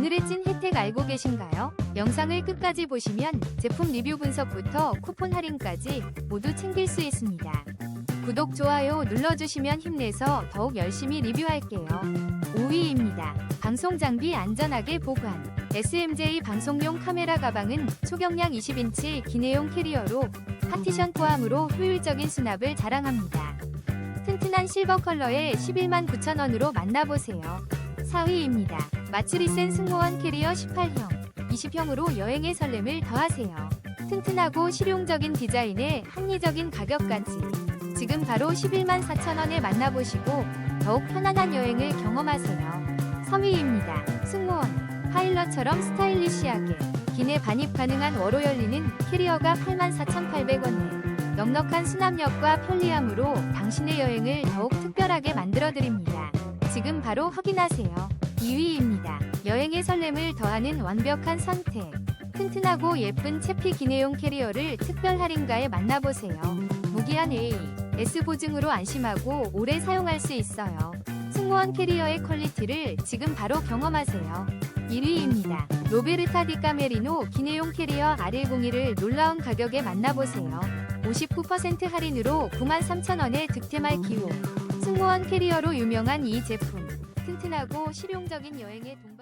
오늘의 찐 혜택 알고 계신가요? 영상을 끝까지 보시면 제품 리뷰 분석부터 쿠폰 할인까지 모두 챙길 수 있습니다. 구독, 좋아요 눌러주시면 힘내서 더욱 열심히 리뷰할게요. 5위입니다. 방송 장비 안전하게 보관. SMJ 방송용 카메라 가방은 초경량 20인치 기내용 캐리어로 파티션 포함으로 효율적인 수납을 자랑합니다. 튼튼한 실버 컬러에 11만 9천원으로 만나보세요. 4위입니다. 마츠리센 승무원 캐리어 18형, 20형으로 여행의 설렘을 더하세요. 튼튼하고 실용적인 디자인에 합리적인 가격까지. 지금 바로 11만 4천원에 만나보시고 더욱 편안한 여행을 경험하세요. 3위입니다. 승무원. 파일럿처럼 스타일리시하게 기내 반입 가능한 워로 열리는 캐리어가 84,800원에 넉넉한 수납력과 편리함으로 당신의 여행을 더욱 특별하게 만들어드립니다. 지금 바로 확인하세요. 2위입니다. 여행의 설렘을 더하는 완벽한 선택. 튼튼하고 예쁜 채피 기내용 캐리어를 특별 할인가에 만나보세요. 무기한 A, S 보증으로 안심하고 오래 사용할 수 있어요. 승무원 캐리어의 퀄리티를 지금 바로 경험하세요. 1위입니다. 로베르타 디 까메리노 기내용 캐리어 R101을 놀라운 가격에 만나보세요. 59% 할인으로 93,000원에 득템할 기호. 승무원 캐리어로 유명한 이 제품. 튼튼하고 실용적인 여행의 동